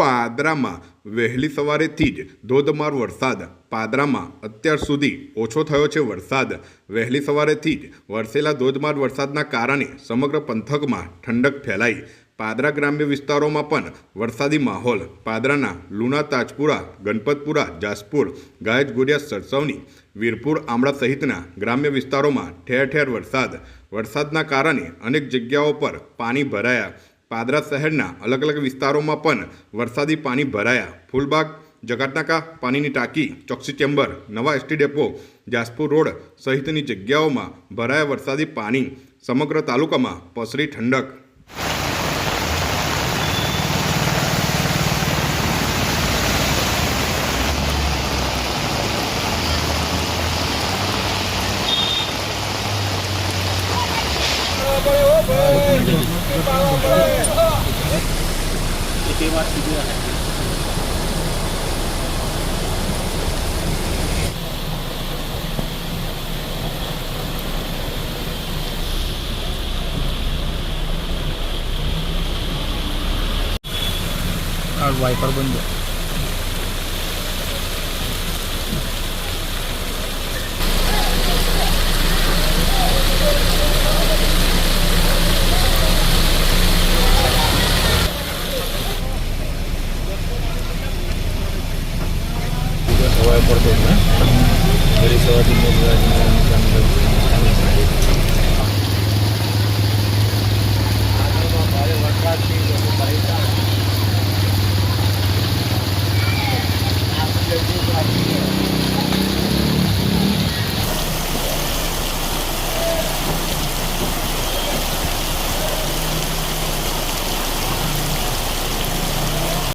પાદરામાં વહેલી સવારેથી જ ધોધમાર વરસાદ. પાદરામાં અત્યાર સુધી ઓછો થયો છે વરસાદ. વહેલી સવારેથી જ વરસેલા ધોધમાર વરસાદના કારણે સમગ્ર પંથકમાં ઠંડક ફેલાઈ. પાદરા ગ્રામ્ય વિસ્તારોમાં પણ વરસાદી માહોલ. પાદરાના લુણા, તાજપુરા, ગણપતપુરા, જાસપુર ગાયજ ગોડિયા, સરસવની, વીરપુર, આમળા સહિતના ગ્રામ્ય વિસ્તારોમાં ઠેર ઠેર વરસાદ. વરસાદના કારણે અનેક જગ્યાઓ પર પાણી ભરાયા. પાદરા શહેરના અલગ અલગ વિસ્તારોમાં પણ વરસાદી પાણી ભરાયા. ફૂલબાગ જગાટનાકા પાણીની ટાંકી, ચોકસી ચેમ્બર, નવા એસટી ડેપો, જાસપુર રોડ સહિતની જગ્યાઓમાં ભરાયા વરસાદી પાણી સમગ્ર તાલુકામાં પસરી ઠંડક. તે વાત સુધી આ વાઇપર બંધ. ને વહેલી સવારથી મેં